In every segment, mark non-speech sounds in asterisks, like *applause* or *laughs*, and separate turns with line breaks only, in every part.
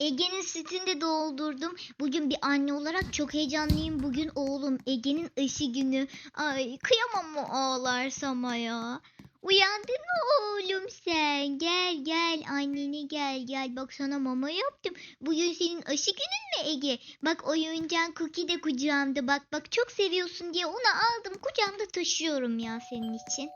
Ege'nin sütünü de doldurdum. Bugün bir anne olarak çok heyecanlıyım. Bugün oğlum Ege'nin aşı günü. Ay kıyamam mı ağlarsam ya. Uyandın mı oğlum sen? Gel gel annene gel gel. Bak sana mama yaptım. Bugün senin aşı günün mü Ege? Bak oyuncağın Cookie de kucağımda. Bak bak çok seviyorsun diye onu aldım. Kucağımda taşıyorum ya senin için.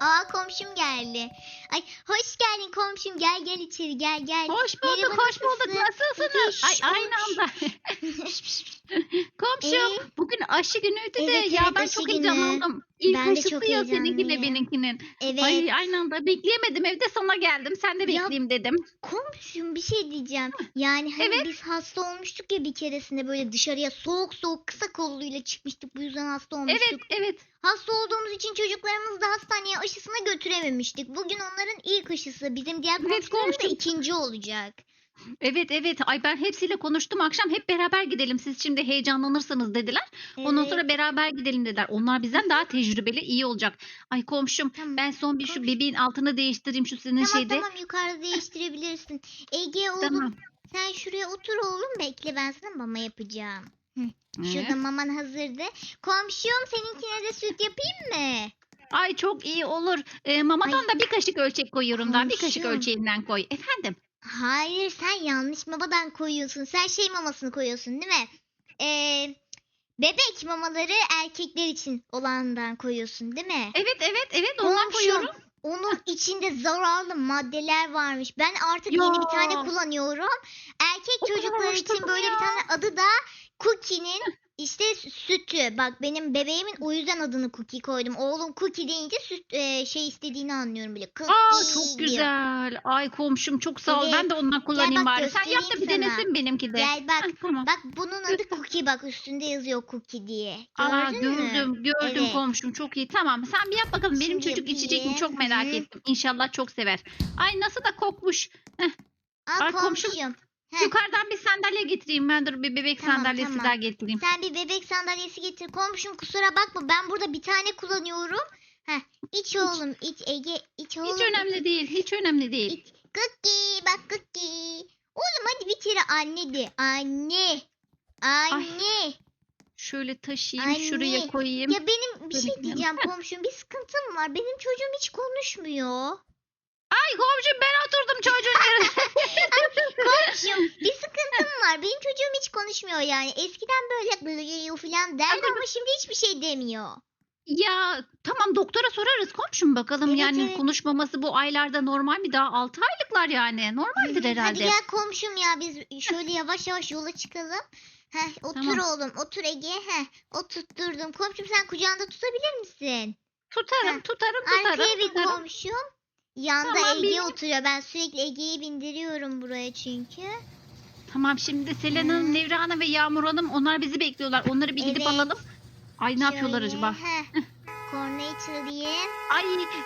Aa komşum geldi. Ay hoş geldin komşum. Gel gel içeri gel gel.
Hoş bulduk,
Merhaba,
hoş bulduk.
nasılsın?
Nasılsınız? Ay
Hoş,
aynı anda. *laughs* Komşum,
Ee?
bugün aşı günüydü de
Evet,
ya
evet,
ben çok heyecanlandım. İlk
Ben de çok
ya seninkiyle benimkinin.
Evet.
Ay aynı anda bekleyemedim evde sana geldim. Sen de
Ya,
bekleyeyim dedim.
Komşum bir şey diyeceğim. Yani hani
Evet.
biz hasta olmuştuk ya bir keresinde böyle dışarıya soğuk soğuk kısa kolluyla çıkmıştık. Bu yüzden hasta olmuştuk.
Evet, evet.
Hasta olduğumuz için çocuklarımızı da hastaneye aşısına götürememiştik. Bugün onların ilk aşısı. Bizim diğer
Evet,
komşuların da
komşum.
ikinci olacak.
Evet, evet. Ay ben hepsiyle konuştum akşam. Hep beraber gidelim. Siz şimdi heyecanlanırsınız dediler. Ondan
Evet.
sonra beraber gidelim dediler. Onlar bizden daha tecrübeli, iyi olacak. Ay komşum,
Tamam.
ben son bir şu bebeğin altını değiştireyim şu senin
Tamam
şeyde.
tamam yukarıda değiştirebilirsin. Ege oğlum
Tamam.
sen şuraya otur oğlum bekle ben sana mama yapacağım. Şurada maman hazırdı. Komşum seninkine de süt yapayım mı?
Ay çok iyi olur. Ee, mamadan
Ay.
da bir kaşık ölçek koyuyorum daha. Bir kaşık
Komşum.
ölçeğinden koy. Efendim?
Hayır sen yanlış mamadan koyuyorsun. Sen şey mamasını koyuyorsun değil mi? Ee, bebek mamaları erkekler için olandan koyuyorsun değil mi?
Evet evet evet ondan
Komşum,
koyuyorum.
Onun içinde zararlı maddeler varmış. Ben artık yeni bir tane kullanıyorum. Erkek
O kadar
çocuklar için
araştırdım
böyle
ya.
bir tane adı da Cookie'nin işte sütü. Bak benim bebeğimin o yüzden adını Cookie koydum. Oğlum Cookie deyince süt e, şey istediğini anlıyorum bile. Cookie
Aa çok
diyor.
güzel. Ay komşum çok sağ ol.
Evet.
Ben de ondan kullanayım
bak
bari. Sen yap da bir
sana.
denesin benimki de.
Gel bak.
Ay, tamam.
Bak bunun adı Cookie bak üstünde yazıyor Cookie diye.
Aa
Gördün mü?
gördüm gördüm
Evet.
komşum çok iyi. Tamam sen bir yap bakalım. Benim
Şimdi
çocuk içecek mi
yapayım.
çok merak
Hı.
ettim. İnşallah çok sever. Ay nasıl da kokmuş.
Al
Ay, komşum.
komşum. Heh.
Yukarıdan bir sandalye getireyim. Ben dur bir bebek
Tamam,
sandalyesi
tamam.
daha getireyim.
Sen bir bebek sandalyesi getir. Komşum kusura bakma ben burada bir tane kullanıyorum. Heh, iç oğlum iç Ege iç oğlum.
Hiç önemli değil. Hiç önemli değil.
İç. Cookie bak cookie. Oğlum hadi bir kere anne de. Anne. Anne.
Şöyle taşıyayım,
Anne.
şuraya koyayım.
Ya benim bir şey diyeceğim komşum bir sıkıntım var. Benim çocuğum hiç konuşmuyor.
Ay komşum ben oturdum çocuğun *laughs* yerine.
Komşum bir sıkıntım var. Benim çocuğum hiç konuşmuyor yani. Eskiden böyle böyle falan derdi
Ama-
şimdi hiçbir şey demiyor.
ya tamam doktora sorarız komşum bakalım.
Evet,
yani
evet.
konuşmaması bu aylarda normal mi? Daha 6 aylıklar yani. Normaldir
Hadi
herhalde.
gel komşum ya biz şöyle yavaş yavaş yola çıkalım. Heh, otur
Tamam.
oğlum otur Ege. Heh, oturtturdum. Komşum sen kucağında tutabilir misin?
Tutarım,
Heh.
tutarım,
Arkaya
tutarım,
bin
tutarım.
komşum. Yanda
Tamam,
Ege
bin.
oturuyor. Ben sürekli Ege'yi bindiriyorum buraya çünkü.
Tamam şimdi Selena Hanım,
Hı.
Nevra Hanım ve Yağmur Hanım onlar bizi bekliyorlar. Onları bir gidip
Evet.
alalım. Ay ne yapıyorlar
Şöyle,
acaba?
Heh. Kornayı çalayım.
Ay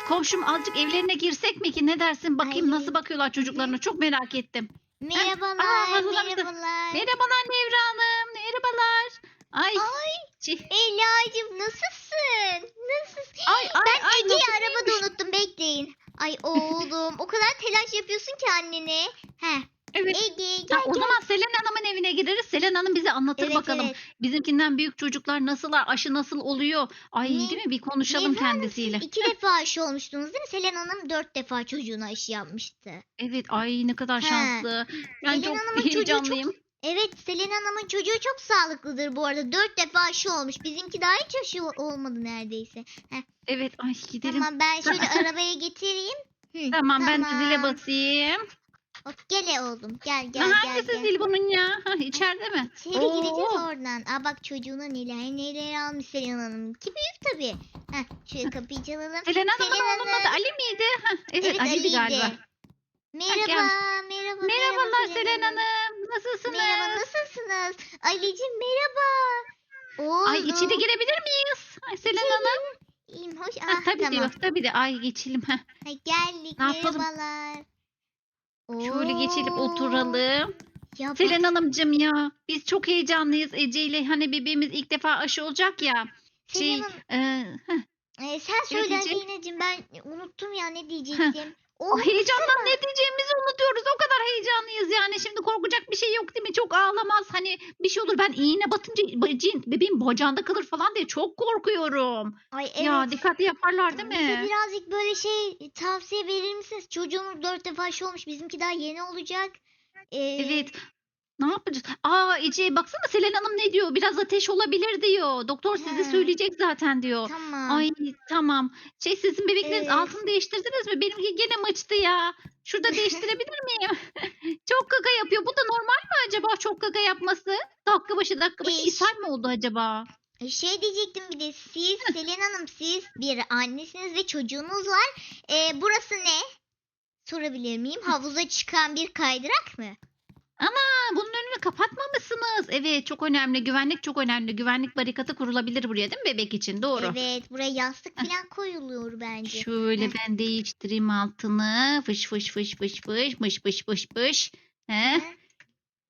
komşum azıcık evlerine girsek mi ki? Ne dersin? Bakayım
Ay.
nasıl bakıyorlar çocuklarına. Çok merak ettim.
Merhabalar,
aa, hazırlamışlar.
merhabalar.
Merhabalar Nevra Hanım. Merhabalar. Ay.
Ay
şey-
Ela'cığım nasılsın? Nasılsın?
Ay ay
Ben
ay
Ege'yi
nasıl
arabada
iyiymiş.
unuttum bekleyin. Ay *laughs* oğlum o kadar telaş yapıyorsun ki annene. Heh
Evet.
Ege gel
Ha, o zaman Selen Hanım'ın evine gideriz. Selen Hanım bize anlatır
Evet,
bakalım.
evet.
Bizimkinden büyük çocuklar nasıllar? Aşı nasıl oluyor? Ay
Ne-
değil mi? Bir konuşalım
Hanım,
kendisiyle.
İki defa aşı olmuştunuz değil mi? Selen Hanım dört defa çocuğuna aşı yapmıştı.
Evet ay ne kadar
He.
şanslı. Ben
Selen
çok
Hanım'ın çocuğu çok-
heyecanlıyım.
Evet Selen Hanım'ın çocuğu çok sağlıklıdır bu arada. Dört defa aşı olmuş. Bizimki daha hiç aşı ol- olmadı neredeyse.
Evet ay gidelim. Tamam,
Tamam ben *laughs* şöyle arabaya getireyim. Hı,
ben de zile
tamam.
basayım.
Hop, gel oğlum gel gel
Ha,
gel.
hangisi zil bunun ya? Ha, içeride mi?
İçeri
Oo.
gireceğiz oradan. Aa bak çocuğuna neler neler almış Selen Hanım. Ki büyük tabii. Heh, şöyle kapıyı çalalım.
Selen Hanım'ın oğlunun adı. Ali miydi? Ha, evet,
Evet,
Ali'ydi
Ali'ydi.
galiba.
Merhaba,
gelmiş.
merhaba,
Merhabalar
Selen Hanım.
Nasılsınız?
Merhaba, nasılsınız? Ali'cim merhaba. Oğlum.
Ay içeri girebilir miyiz? Ay Selen Hanım.
İyiyim, hoş.
Ha,
Ah,
tabii
tamam.
diyor. Tabii de ay geçelim. Ha.
Ha, geldik,
Ne
merhabalar.
Şöyle geçelim
Oo.
oturalım.
Ya bak,
Selen Hanımcığım ya biz çok heyecanlıyız Ece ile hani bebeğimiz ilk defa aşı olacak ya.
Selen
Şey
Hanım,
e, heh,
e, sen söyle? Aleyna'cığım ben unuttum ya ne diyecektim. Oğlum
Heyecandan ne diyeceğimizi unutuyoruz. O kadar heyecanlıyız yani. Şimdi korkacak bir şey yok değil mi? Çok ağlamaz. Hani bir şey olur. Ben iğne batınca bacın, bebeğim bacağında kalır falan diye çok korkuyorum.
Ay evet.
Ya dikkatli yaparlar değil
Bize
mi?
birazcık böyle şey tavsiye verir misiniz? Çocuğumuz dört defa aşı olmuş. Bizimki daha yeni olacak. Ee,
Evet. Ne yapacağız? Aa Ece baksana Selen Hanım ne diyor? Biraz ateş olabilir diyor. Doktor size
He.
söyleyecek zaten diyor.
Tamam.
Ay tamam. Şey sizin bebekleriniz
Ee,
altını değiştirdiniz mi? Benimki gene mıçtı ya. Şurada değiştirebilir *laughs* miyim? *laughs* çok kaka yapıyor. Bu da normal mi acaba çok kaka yapması? Dakika başı dakika başı
Ee,
ishal mi oldu acaba?
E, Şey diyecektim bir de siz Selin Hanım siz bir annesiniz ve çocuğunuz var. Ee, burası ne? Sorabilir miyim? Havuza çıkan bir kaydırak mı?
Ana bunun önünü kapatmamışsınız. Evet çok önemli. Güvenlik çok önemli. Güvenlik barikatı kurulabilir buraya değil mi bebek için? Doğru.
Evet buraya yastık falan koyuluyor bence.
Şöyle ben değiştireyim altını. Fış fış fış fış fış mış fış fış fış. He?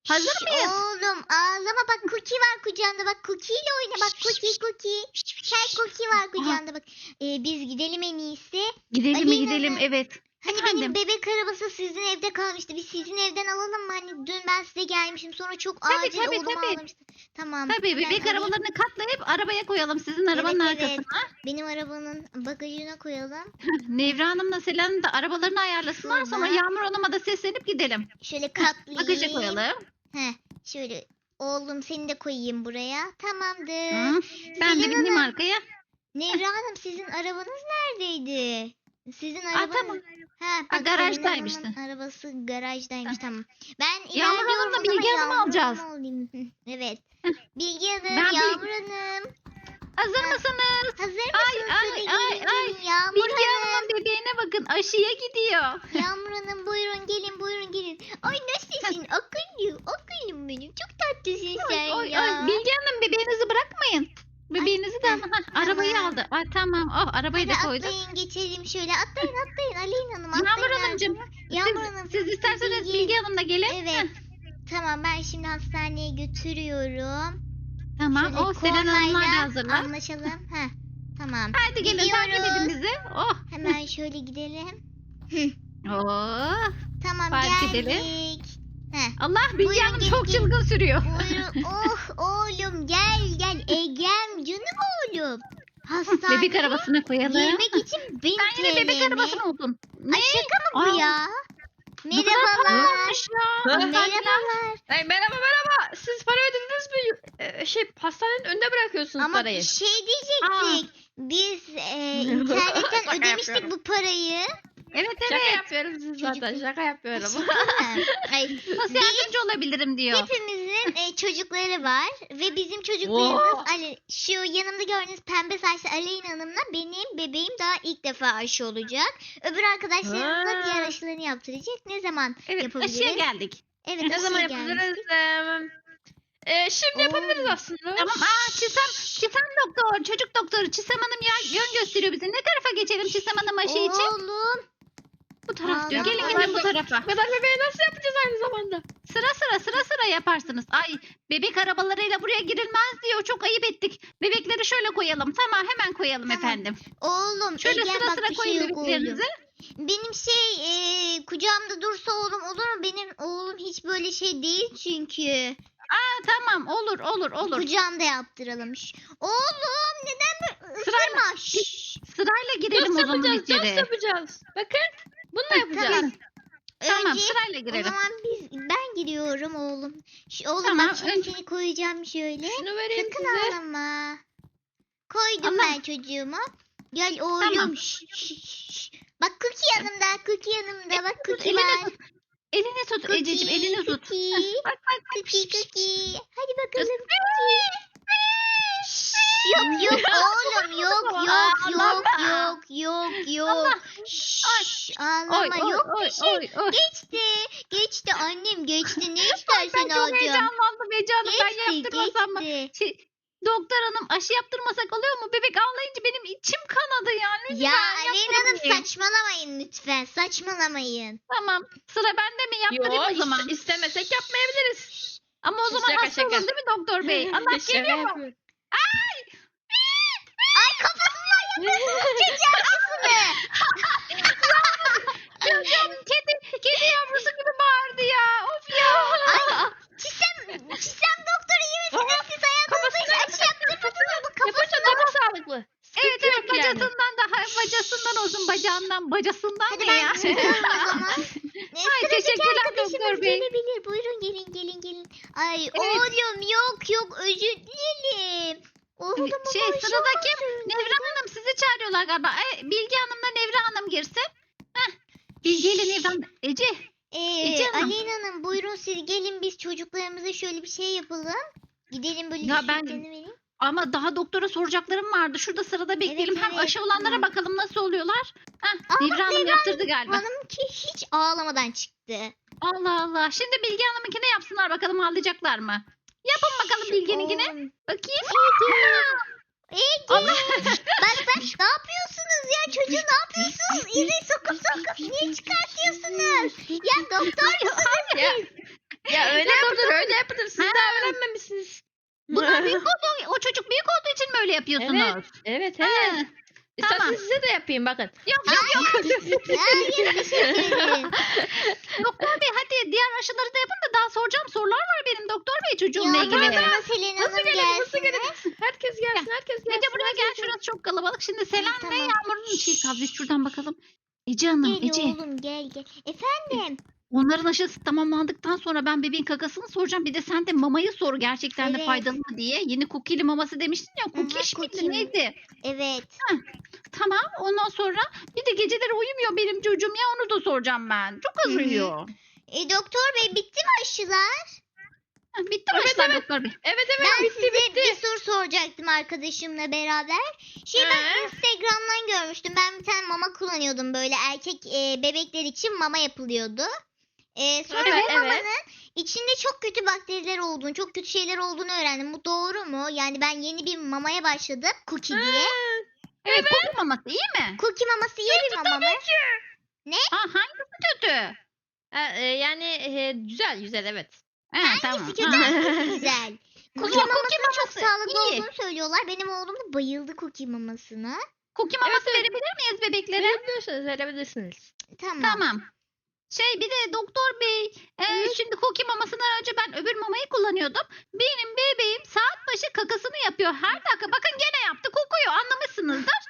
Hazır
Şş,
mıyız?
Oğlum ağlama bak Cookie var kucağında bak Cookie ile oyna bak Cookie Cookie. Kel Cookie var kucağında bak. Ee, biz gidelim en iyisi.
Gidelim mi
Aleyna
gidelim evet.
Hani
Efendim?
benim bebek arabası sizin evde kalmıştı. Biz sizin evden alalım mı? Hani dün ben size gelmişim sonra çok
Tabii,
acil
tabii,
oğlumu
tabii.
ağlamıştı. Tamam.
Tabii bebek
alayım.
arabalarını katlayıp arabaya koyalım sizin arabanın
evet.
arkasına.
Benim arabanın bagajına koyalım. *laughs*
Nevra Hanım'la Selen'in de arabalarını ayarlasınlar. Sonra. Yağmur Hanım'a da seslenip gidelim.
Şöyle katlayayım.
Bagaja koyalım.
Heh, şöyle oğlum seni de koyayım buraya. Tamamdır.
Hı. Ben de
Selin
bineyim arkaya.
Nevra Hanım sizin arabanız neredeydi? Sizin
Aa,
arabanız...
tamam.
Ha,
Ha, garajdaymıştı.
Arabası garajdaymış tamam. Ben
Yağmur Hanım'la Bilge Hanım'ı alacağız.
Evet.
Heh.
Bilge Hanım,
Ben Bil-
Yağmur Hanım.
Hazır
Ha.
mısınız?
Hazır
Ay,
mısınız?
ay, ay, ay.
gelin. Yağmur Hanım.
Hanım'ın bebeğine bakın aşıya gidiyor. *laughs*
Yağmur Hanım buyurun gelin buyurun gelin. Ay nasılsın? Akıllı. Akıllım benim. Çok tatlısın sen
Oy,
ya.
oy, Bilge Hanım bebeğinizi bırakmayın. Bebeğinizi de alın. Hah, arabayı
tamam.
aldı. Ay, tamam. Oh, arabayı da
Hadi
koyduk.
atlayın geçelim şöyle. Atlayın atlayın Aleyna Hanım atlayın.
Yağmur Hanımcığım.
Yağmur
Siz,
Hanım.
siz isterseniz
Bilge-
Bilge Hanım'la gelin.
Evet. Tamam ben şimdi hastaneye götürüyorum.
Tamam.
Şöyle
O Selen Hanımlar da hazırlar.
Anlaşalım. Heh. Tamam.
Hadi gelin takip edin
Gidiyoruz.
bizi. Oh.
Hemen şöyle gidelim.
Oh.
Tamam
Fark
geldik.
edelim.
Heh.
Allah Bilge
Buyurun,
Hanım çok
gelin.
çılgın sürüyor.
Buyurun. *laughs* oh oğlum gel gel. Egem canım oğlum. Hastaneye
Bebek arabasına koyalım.
girmek için bin
Sen yine bebek arabasına oldun. Ne?
Ay şaka mı bu
Aa,
ya? Merhabalar. Merhabalar.
Ay merhaba merhaba. Siz para ödediniz mi? Ee, şey pastanenin önünde bırakıyorsunuz
Ama
parayı.
bir şey diyecektik. Biz e, internetten *laughs* ödemiştik
yapıyorum.
bu parayı.
Şaka
evet.
yapıyorum siz zaten şaka yapıyorum.
Ay,
Nasıl yardımcı *laughs* olabilirim diyor.
hepimizin e, çocukları var ve bizim çocuklarımız Ali, şu yanımda gördüğünüz pembe saçlı Aleyna Hanım'la benim bebeğim daha ilk defa aşı olacak. Öbür arkadaşlarımız da
Ha.
diğer aşılarını yaptıracak. Ne zaman
Evet
yapabiliriz?
aşıya geldik.
Evet,
ne zaman yapabiliriz? Ee, e, şimdi
Oo.
yapabiliriz aslında.
Tamam. Aa Çisem, Çisem doktor, çocuk doktoru Çisem Hanım ya, yön gösteriyor bize. Ne tarafa geçelim Çisem Hanım aşı için?
Oğlum.
Bu taraf diyor.
Aa,
Gelin
tamam.
gelin bu tarafa.
Kadar bebeği nasıl yapacağız aynı zamanda?
Sıra sıra sıra sıra yaparsınız. Ay bebek arabalarıyla buraya girilmez diyor. Çok ayıp ettik. Bebekleri şöyle koyalım. Tamam hemen koyalım
Tamam.
efendim.
Oğlum.
Şöyle
Egen,
sıra
bak
sıra
bir
koyun
şey yok oğlum.
bebeklerinizi.
Benim şey e, kucağımda dursa oğlum olur mu? Benim oğlum hiç böyle şey değil çünkü.
Aa, tamam olur olur olur.
Kucağımda yaptıralım. Şş, Oğlum neden böyle
Sırayla-
ısırma? Şşş.
Sırayla
girelim
Nasıl
o zaman
yapacağız? Nasıl
içeri.
yapacağız? Bakın. Bununla yapacağız.
Tamam.
Tamam
Önce
sırayla
o
girelim.
zaman biz ben giriyorum oğlum. Şu, oğlum
Tamam,
bak şimdi
önce-
seni koyacağım şöyle.
Şunu vereyim
Sakın
size.
ağlama. Koydum
Allah.
ben çocuğuma. Gel oğlum.
Tamam.
Şş, şş, şş. Bak Cookie yanımda. Cookie yanımda. Bak
Elini
var.
tut. Elini tut Ececiğim elini tut.
Cookie.
Bak bak bak.
Cookie cookie. Hadi bakalım Yok yok *laughs* oğlum yok yok yok yok *laughs* yok. Şşş, ağlama
oy
yok
oy
bir şey.
oy oy.
Geçti. Geçti annem geçti. Ne
Ben
istersen
çok
alacağım.
heyecanlandım heyecanım. Ben
Geçti
yaptırmasam mı?
geçti.
Şey, doktor hanım aşı yaptırmasak oluyor mu? Bebek ağlayınca benim içim kanadı yani. Lütfen
Ya Aleyna Hanım
yaptırmayın.
saçmalamayın lütfen. Saçmalamayın.
Tamam. Sıra bende mi? Yaptırayım o zaman.
iste- istemesek yapmayabiliriz.
Ama o zaman
Şaka,
hasta
şaka.
olun değil mi doktor bey? *laughs* Allah
Şaka
geliyor mu?
yapıyorum.
Yapıyorsunuz çocuğa kafasını.
Çocuğum kedi, kedi yavrusu gibi bağırdı ya. Of ya.
Ay Çisem, Çisem doktor iyi misiniz? Siz hayatınızda hiç aşı yaptırmadınız mı? Kafası
daha sağlıklı.
Evet evet bacasından daha bacasından olsun bacağından bacasından
Hadi
ne ya? *laughs* Ay, teşekkürler doktor bey.
Gelebilir. Buyurun gelin gelin gelin. Ay
Evet.
oğlum yok yok özür dilerim. Oğlum
Şey Hanım çağırıyorlar galiba. Ay, Bilge Hanım'la Nevra Hanım girsin. Heh. Bilge ile Nevra Hanım. Ece
Ee,
Ece Hanım.
Aleyna Hanım buyurun siz gelin biz çocuklarımıza şöyle bir şey yapalım. Gidelim böyle
Ya ben-
vereyim.
ama daha doktora soracaklarım vardı. Şurada sırada bekleyelim. Hem
evet,
aşı olanlara
tamam.
bakalım nasıl oluyorlar. Heh, Nevra Hanım yaptırdı galiba.
Hanım ki hiç ağlamadan çıktı.
Allah Allah. Şimdi Bilge Hanım'ınkine yapsınlar bakalım ağlayacaklar mı? Yapın bakalım Bilge'ninkine. Bakayım.
Ege.
Allah. *laughs*
bak ne yapıyorsunuz ya çocuğu ne yapıyorsunuz? İğneyi sokup sokup niye çıkartıyorsunuz? Ya doktor musunuz *laughs*
Ya,
siz?
ya öyle
Ya
yapılır öyle yapılır. Siz
Ha.
daha öğrenmemişsiniz.
Bunlar *laughs* büyük oldu. O çocuk büyük olduğu için mi öyle yapıyorsunuz?
Evet
Ha,
evet. İsterseniz
tamam.
size de yapayım bakın.
Yok yok yok.
Hayır *laughs*
doktor bey hadi diğer aşıları da yapın da daha soracağım sorular var benim doktor bey çocuğumla
Ya
ilgili.
tamam Selin
Hızlı
Hanım
gelin hızlı
gelsin.
gelin. Herkes gelsin herkes gelsin.
Ece buraya gel
herkes gelsin.
şurası çok kalabalık. Şimdi Selen ve
tamam.
Yağmur'un şey. Biz şuradan bakalım. Ece Hanım,
Gel
Ece.
oğlum gel gel. Efendim.
Onların aşısı tamamlandıktan sonra ben bebeğin kakasını soracağım. Bir de sen de mamayı sor gerçekten de
Evet.
faydalı mı diye. Yeni kukili maması demiştin ya.
Aha,
Kukiş miydi neydi?
Evet.
Tamam ondan sonra bir de geceleri uyumuyor benim çocuğum ya onu da soracağım ben. Çok az
Hı hı.
uyuyor.
E, doktor bey bitti mi aşılar?
Bitti mi
Evet,
aşılar
evet.
doktor bey?
Evet evet
Ben
bitti
size
bitti.
bir soru soracaktım arkadaşımla beraber. Şey ben
He?
Instagram'dan görmüştüm. Ben bir tane mama kullanıyordum böyle erkek e, bebekler için mama yapılıyordu. E, sonra
Evet,
bu
evet.
içinde çok kötü bakteriler olduğunu, çok kötü şeyler olduğunu öğrendim. Bu doğru mu? Yani ben yeni bir mamaya başladım. Cookie diye.
Evet, koku maması iyi mi?
Cookie maması iyi bir mama mı?
Ha, hangisi kötü?
Ha, e, yani e, güzel güzel evet.
Ha, tamam.
Hangisi kötü
Ha.
hangisi *laughs* güzel? Cookie
Cookie
mamasının çok
maması
sağlıklı
iyi.
olduğunu söylüyorlar. Benim oğlum da bayıldı cookie mamasına.
Cookie maması verebilir miyiz bebeklere?
Verebilirsiniz verebilirsiniz.
Tamam.
Tamam. Şey bir de doktor bey e, şimdi cookie mamasından önce ben öbür mamayı kullanıyordum. Benim bebeğim saat başı kakasını yapıyor her dakika. Bakın gene yaptı kokuyor anlamışsınızdır.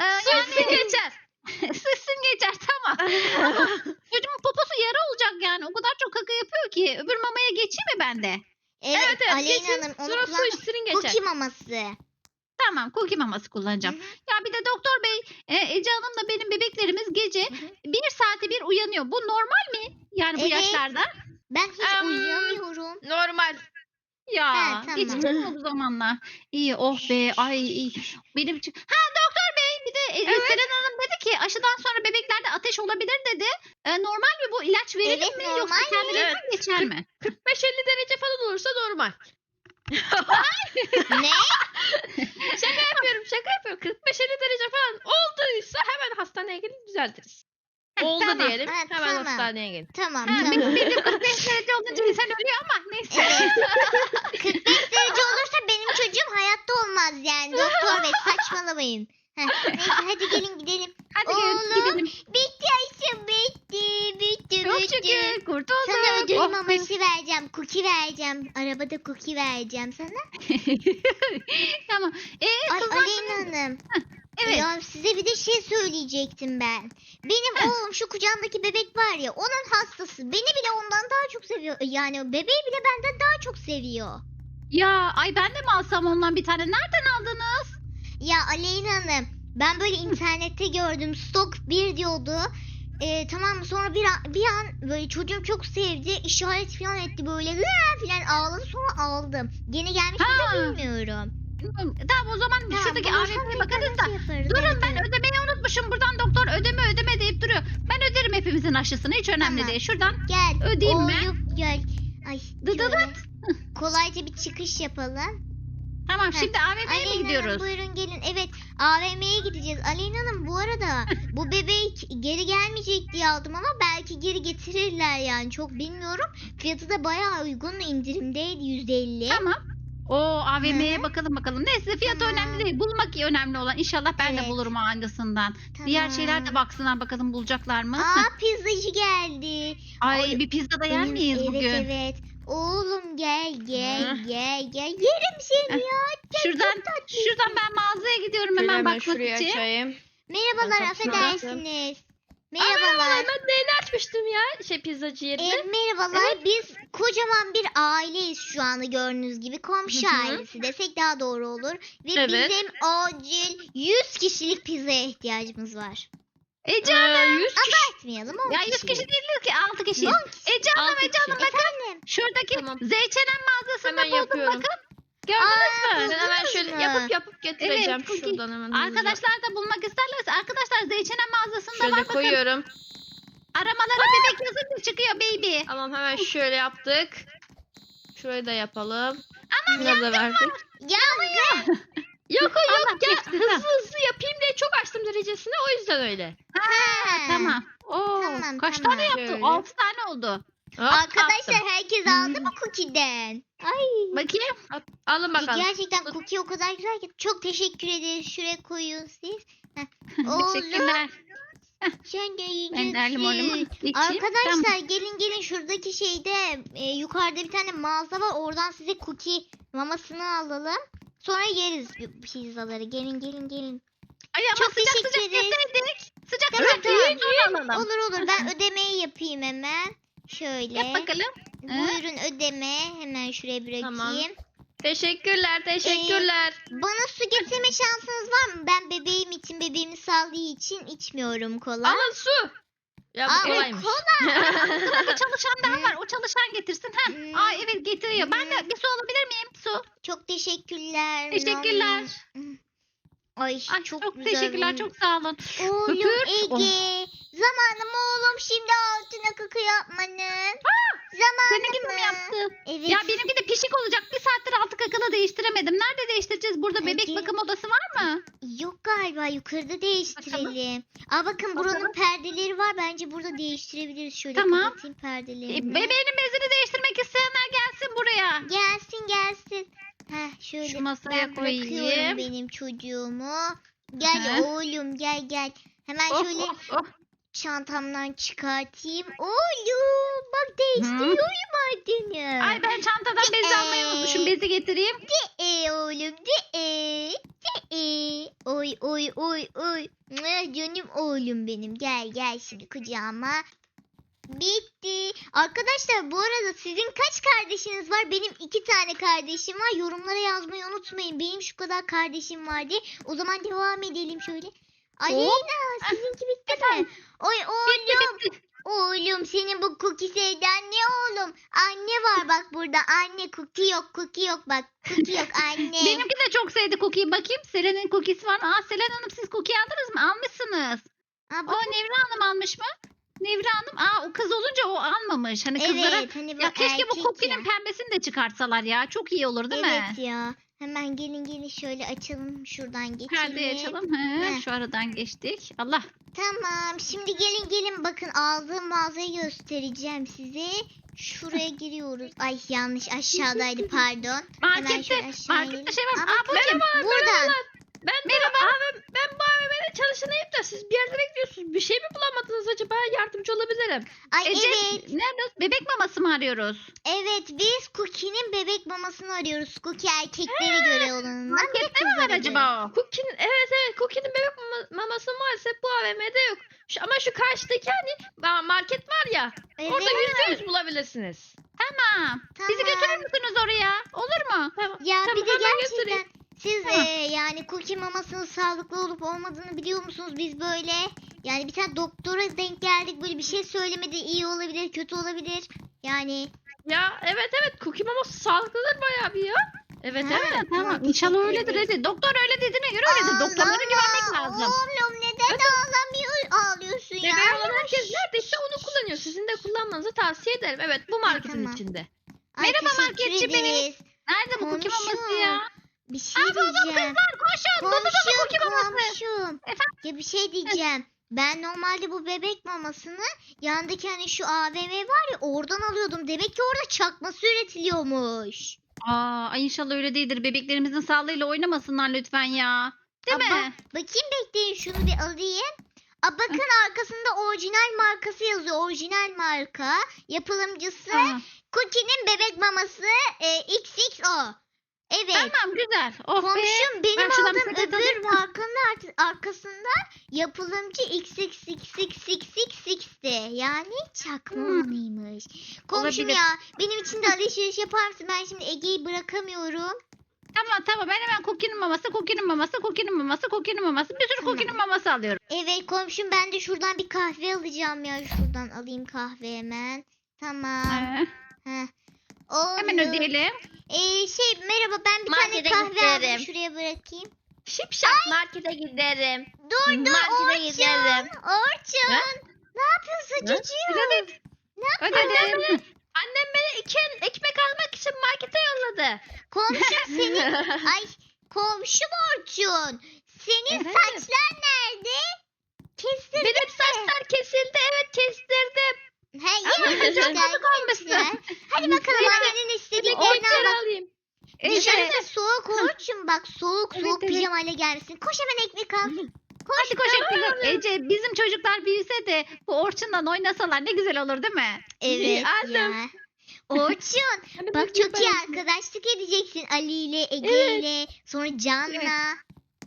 E, yani
geçer. *laughs*
sızsın geçer tamam. Çocuğumun poposu yara olacak yani o kadar çok kaka yapıyor ki. Öbür mamaya geçeyim mi ben de?
Evet,
evet
Aleyna
geçin.
Hanım onu
Sonra su içtirin geçer.
Cookie maması.
Tamam cookie maması kullanacağım. Ya bir de doktor bey e, Ece Hanım'la benim bebeklerimiz gece
hı.
bir saate bir uyanıyor. Bu normal mi? Yani bu
Evet.
yaşlarda?
Ben hiç
Em,
uyuyamıyorum.
Normal.
Ya
Ha, tamam.
geçeceğiz mi bu zamanla? İyi oh be ay iyi. Benim için. Ha doktor bey bir de e,
Evet.
Selen Hanım dedi ki aşıdan sonra bebeklerde ateş olabilir dedi. E, normal mi bu ilaç verilir
Evet,
mi
normal
yoksa kendiliğinden
Evet.
geçer mi?
45-50 derece falan olursa normal.
Ne? *laughs*
Şaka yapıyorum şaka yapıyorum. 45-50 derece falan olduysa hemen hastaneye gelin düzeltiriz.
Heh,
Oldu
tamam.
diyelim
Ha,
hemen
tamam.
hastaneye gelin.
Tamam
Ha,
tamam.
benim benim 45 derece olunca insan ölüyor ama neyse.
Evet. *laughs* 45 derece olursa benim çocuğum hayatta olmaz yani. Doktor bey saçmalamayın. Heh, neyse hadi gelin gidelim.
Hadi gelin
Oğlum,
gidelim.
Bitti aşkım bitti.
Şükür kurtulduk.
Sana ödül
Oh,
maması vereceğim. Cookie vereceğim. Arabada cookie vereceğim sana. *laughs*
tamam. Ee, kızlar
Aleyna Hanım.
evet.
Ya size bir de şey söyleyecektim ben. Benim
Heh.
oğlum şu kucağımdaki bebek var ya onun hastası. Beni bile ondan daha çok seviyor. Yani bebeği bile benden daha çok seviyor.
Ya ay ben de mi alsam ondan bir tane? Nereden aldınız?
Ya Aleyna Hanım ben böyle internette gördüm stok bir diyordu. Ee, tamam sonra bir an, bir an böyle çocuğum çok sevdi işaret falan etti böyle "Hıa!" falan ağladı sonra aldım. Yeni gelmiş mi de bilmiyorum.
Tamam o zaman
Tamam,
şuradaki
sonra
bakarız da.
yaparız,
Durun
evet,
ben
evet.
ödemeyi unutmuşum. Buradan doktor ödeme ödeme deyip duruyor. Ben öderim hepimizin aşısını. Hiç önemli
Tamam.
değil. Şuradan
Gel.
ödeyeyim mi?
Oğlum, Gel. Ay
Dı dı
şöyle. Kolayca bir çıkış yapalım.
Tamam şimdi AVM'ye mi
Aleyna Hanım
gidiyoruz?
buyurun gelin. Evet AVM'ye gideceğiz. Aleyna Hanım bu arada bu bebek geri gelmeyecek diye aldım ama belki geri getirirler yani çok bilmiyorum. Fiyatı da bayağı uygun indirimdeydi %50.
Tamam. O AVM'ye
Hı.
bakalım bakalım. Neyse fiyatı
Tamam.
önemli değil. Bulmak iyi önemli olan. İnşallah ben de
Evet.
bulurum aynısından. Diğer şeyler de
Tamam.
baksınlar bakalım bulacaklar mı?
Aa pizzacı geldi.
Ay
ay,
bir pizza da yer
Benim-
miyiz
evet,
bugün?
Evet Oğlum gel gel
Hı.
gel gel. Yerim seni ya.
Şuradan şuradan ben mağazaya gidiyorum
Şöyle
hemen
hemen
bakmak
şuraya
için.
açayım.
Merhabalar
Ben kapısını
affedersiniz.
Aa, merhabalar.
Merhabalar.
Ben de yeni açmıştım ya şey pizzacı yerini.
Ee, merhabalar. Biz kocaman bir aileyiz şu anda gördüğünüz gibi. Komşu
Hı hı.
ailesi desek daha doğru olur. Ve
Evet.
bizim acil 100 kişilik pizzaya ihtiyacımız var.
Ece
Ee,
Hanım.
100 kişi.
10
Ya 100
kişilik.
kişi değiliz ki 6 kişiyiz. Ece Hanım
Altı
Ece Hanım
kişi.
bakın.
Efendim.
Şuradaki
Tamam.
Zeyçenen mağazasında
Hemen
buldum
yapıyorum.
bakın. Gördünüz
Aa,
mü?
Ben hemen şöyle yapıp yapıp getireceğim
Evet,
şuradan hemen. hızlıca.
Arkadaşlar da bulmak isterlerse arkadaşlar Zeyçenen mağazasında
Şöyle
var bakın.
koyuyorum.
Aramalara bebek yazınca çıkıyor baby.
Tamam hemen şöyle yaptık. Şurayı da yapalım. Buna da verdik.
Ya
Yok o
Allah
yok ya hızlı hızlı yapayım diye çok açtım derecesine o yüzden öyle.
Ha.
Tamam. Oo,
Tamam,
kaç
tamam.
tane yaptı?
Şöyle.
6 tane oldu.
Hop,
Arkadaşlar
attım.
herkes aldı mı cookie'den? Ay.
Bakayım.
Alın bakalım.
Gerçekten cookie o kadar güzel ki. Çok teşekkür ederiz. Şuraya koyun siz. Heh. *laughs* Oğlum
Teşekkürler.
sen de
Ben de limonumu
yiyeceksin.
içeyim.
Arkadaşlar
Tamam.
gelin gelin şuradaki şeyde e, yukarıda bir tane mağaza var. Oradan size cookie mamasını alalım. Sonra yeriz bu pizzaları. Gelin gelin gelin.
Ay ama
Çok
sıcak sıcak
teşekkür ederiz.
yeseydik. Sıcak
Tamam,
sıcak
tamam.
alalım.
Olur olur ben ödemeyi yapayım hemen. Şöyle.
Yap bakalım.
Buyurun ödeme. Hemen şuraya bırakayım.
Tamam. Teşekkürler teşekkürler.
Bana su getirme şansınız var mı? Ben bebeğim için bebeğimi saldığı için içmiyorum kola.
Alın su. Ya bu
Aa,
kolaymış.
Sırada *laughs* çalışan daha var. O çalışan getirsin. Ha.
Hmm.
Aa evet getiriyor. Ben de bir su alabilir miyim? Su.
Çok teşekkürler.
Teşekkürler.
Ay,
Ay,
çok,
çok,
güzel.
teşekkürler. Çok sağ olun.
Oğlum
Öpüyorum.
Ege. Zamanım oğlum şimdi altına kaka yapmanın. Zamanı
Seninki mi
mı?
yaptı?
Evet.
Ya benimki de pişik olacak. Bir saattir altı kakalı değiştiremedim. Nerede değiştireceğiz? Burada bebek
Ege.
bakım odası var mı?
Yok galiba yukarıda değiştirelim. Aa bakın buranın perdeleri var. Bence burada değiştirebiliriz. Şöyle
Tamam.
kapatayım
E,
perdelerini.
bebeğinin bezini değiştirmek isteyenler gelsin buraya.
Gelsin gelsin. Heh şöyle
Şu masaya
ben
koyayım.
benim çocuğumu. Gel
Hı.
oğlum gel gel. Hemen
Oh,
şöyle
oh, oh.
çantamdan çıkartayım. Oğlum bak değiştiriyorum adını.
Ay ben çantadan bez almayı unutmuşum. Bezi getireyim.
E oğlum de e de e. Oy oy oy oy. Canım oğlum benim. Gel gel şimdi kucağıma. Bitti. Arkadaşlar bu arada sizin kaç kardeşiniz var? Benim iki tane kardeşim var. Yorumlara yazmayı unutmayın. Benim şu kadar kardeşim var diye. O zaman devam edelim şöyle. Aleyna sizinki bitti mi? Oy oğlum. Oğlum senin bu cookie sevdan ne oğlum? Anne var bak burada. Anne cookie yok cookie yok bak. Cookie yok *laughs* anne.
Benimki de çok sevdi cookie'yi. Bakayım Selen'in cookie'si var? Aa Selen Hanım siz cookie aldınız mı? Almışsınız.
Aa,
O
bak-
Nevra Hanım almış mı? Nevra Hanım aa o kız olunca o almamış. Hani kızlara
Evet hani bu
ya keşke bu
erkek
cookie'nin
ya.
pembesini de çıkartsalar ya. Çok iyi olur değil
evet
mi?
ya. Hemen gelin gelin şöyle açalım şuradan geçelim.
Perdeyi açalım. He,
Heh.
şu aradan geçtik. Allah.
Tamam şimdi gelin gelin bakın aldığım mağazayı göstereceğim size. Şuraya giriyoruz. Ay yanlış aşağıdaydı pardon. Hemen
Markette,
şöyle
markette şey var.
Aa,
Aa, bakayım.
Buradan.
Ben Merhaba. Abi, ben bu AVM'de çalışanıyım da siz bir yerde bekliyorsunuz. Bir şey mi bulamadınız acaba? Yardımcı olabilirim.
Ay
Ece,
evet.
nerede? Bebek maması mı arıyoruz?
Evet biz Cookie'nin bebek mamasını arıyoruz. Cookie erkeklere göre olanından.
Markette mi var acaba o?
Cookie'nin evet evet Cookie'nin bebek mama- maması maalesef bu AVM'de yok. Şu, ama şu karşıdaki hani market var ya
Evet.
orada yüzde yüz bulabilirsiniz.
Tamam. Bizi
Tamam.
götürür müsünüz oraya? Olur mu?
Tamam.
Ya
Tamam,
bir de gerçekten
götüreyim.
Siz
Tamam.
e, yani cookie mamasının sağlıklı olup olmadığını biliyor musunuz? Biz böyle yani bir tane doktora denk geldik böyle bir şey söylemedi iyi olabilir kötü olabilir. Yani
Ya evet evet Cookie maması sağlıklıdır bayağı bir ya. Evet
Ha,
evet.
Tamam. İnşallah öyledir. Hadi. Doktor öyle dediğine göre öyledir. Doktorlara güvenmek lazım.
Oğlum neden ağlamıyor ağlıyorsun ya?
Bebeği olan herkes neredeyse onu kullanıyor. Sizin de kullanmanızı tavsiye ederim. Evet bu marketin
tamam.
içinde.
Ay,
Merhaba
teşekkür
marketçi bey.
ederiz.
Nerede bu cookie
Komşu.
maması ya?
Bir şey
Aa, buldum
diyeceğim.
kızlar koşun. Buldum
Komşum
cookie maması.
komşum.
Efendim?
Ya bir şey diyeceğim. Ben normalde bu bebek mamasını yandaki hani şu AVM var ya oradan alıyordum. Demek ki orada çakması üretiliyormuş.
Aa, ay inşallah öyle değildir. Bebeklerimizin sağlığıyla oynamasınlar lütfen ya. Değil
Aba,
mi?
Bakayım bekleyin şunu bir alayım. Aa, bakın arkasında orijinal markası yazıyor. Orijinal marka. Yapılımcısı
Aa,
Cookie'nin bebek maması e, XXO. Evet.
tamam güzel. Oh be.
Komşum benim
Ben
aldığım öbür markanın art- arkasında yapılımcı XXXXXX'ti. Yani çakma
Hmm.
olanıymış. Komşum
Olabilir.
ya benim için de alışveriş yapar mısın? Ben şimdi Ege'yi bırakamıyorum.
Tamam tamam ben hemen Cookie'nin maması, Cookie'nin maması, Cookie'nin maması, Cookie'nin maması. Bir sürü
Tamam.
Cookie'nin maması alıyorum.
Evet komşum ben de şuradan bir kahve alacağım ya. Şuradan alayım kahve hemen. Tamam.
Ee,
Heh. Oldu.
hemen ödeyelim.
Ee, şey merhaba ben bir
Markete
tane kahve aldım.
giderim.
Şuraya bırakayım.
Şipşak markete giderim.
Dur dur
Markete
Orçun.
giderim.
Orçun.
Ne?
Ne yapıyorsun
Ne?
çocuğum?
Ödedik. Ödedim.
Annem beni iki ekmek almak için markete yolladı.
Komşum *laughs* senin ay komşum Orçun. Senin
Evet.
saçlar nerede? Kestirdin
Benim
mi?
saçlar kesildi evet kestirdim. Çok
güzel, güzel. Hadi bakalım
Neyse.
annenin istediği
ekmek
al.
alayım.
Ece.
Dışarısı soğuk Orçun bak soğuk
Evet,
soğuk
evet.
pijamayla gelsin. Koş hemen ekmek al.
Hadi koş ekmek. Ece bizim çocuklar büyüse de bu Orçun'dan oynasalar ne güzel olur değil mi?
Evet
aldım.
ya. Orçun bak çok iyi arkadaşlık edeceksin Ali ile Ege
Evet.
ile sonra Can'la.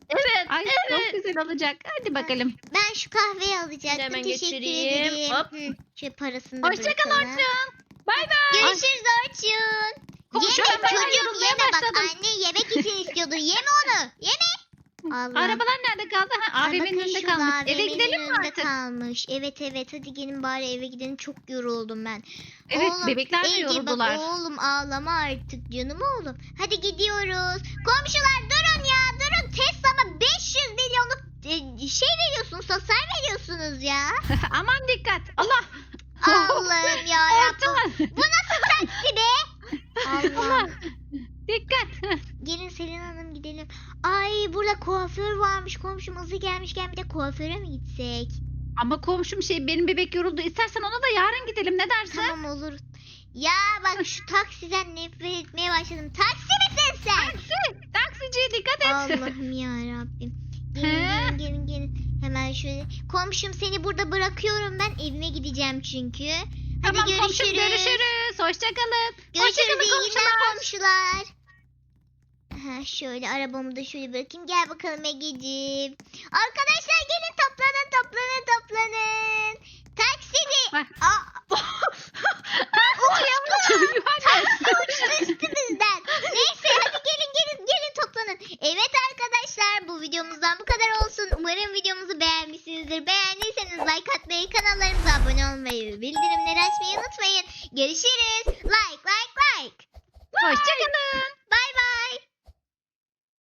Evet
Ay
evet.
çok güzel olacak. Hadi bakalım.
Ben şu kahveyi alacaktım.
Hemen
Teşekkür
götüreyim.
ederim.
Hop.
Hı, şu parasını da
Hoşça kal
bırakalım.
Orçun.
Bay bay.
Görüşürüz Orçun.
Komşular
Yeme
ben yorulmaya
yeme bak
başladım.
anne yemek için istiyordu. Yeme onu. Yeme. Allah.
Arabalar nerede kaldı? Ha,
Ay,
AVM'nin
bakın
önünde
şu
kalmış. Eve
AVM'nin
gidelim mi artık?
kalmış. Evet evet hadi gelin bari eve gidelim. Çok yoruldum ben.
Evet
Oğlum,
bebekler de
Ege
yoruldular.
bak oğlum ağlama artık canım oğlum. Hadi gidiyoruz. Komşular durun ya durun. Tesla'ma 500 milyonluk e, şey veriyorsunuz. Sosyal veriyorsunuz ya. *laughs*
Aman dikkat. Allah.
Allah'ım *laughs* ya
Orçun.
Bu nasıl taksi be? Allah.
Dikkat.
Gelin Selin Hanım gidelim. Ay burada kuaför varmış. Komşum hızlı gelmişken bir de kuaföre mi gitsek?
Ama komşum şey benim bebek yoruldu. İstersen ona da yarın gidelim. Ne dersin?
Tamam olur. Ya bak şu taksiden nefret etmeye başladım. Taksi misin sen?
Taksi. Taksiciye dikkat et.
Allah'ım ya Rabbim. Gelin gelin gelin gelin. Hemen şöyle. Komşum seni burada bırakıyorum ben. Evime gideceğim çünkü. Hadi
tamam
görüşürüz.
komşum görüşürüz. Hoşçakalın.
Görüşürüz
Hoşçakalın komşular.
komşular. Ha, şöyle arabamı da şöyle bırakayım. Gel bakalım Ege'ciğim. Arkadaşlar gelin toplanın toplanın toplanın. Taksili.
Bak.
Aa, *laughs* Taksi uçtu üstümüzden. Neyse hadi gelin gelin gelin toplanın. Evet arkadaşlar bu videomuzdan bu kadar olsun. Umarım videomuzu beğenmişsinizdir. Beğendiyseniz like atmayı, kanallarımıza abone olmayı, bildirimleri açmayı unutmayın. Görüşürüz. Like like like.
Hoşçakalın.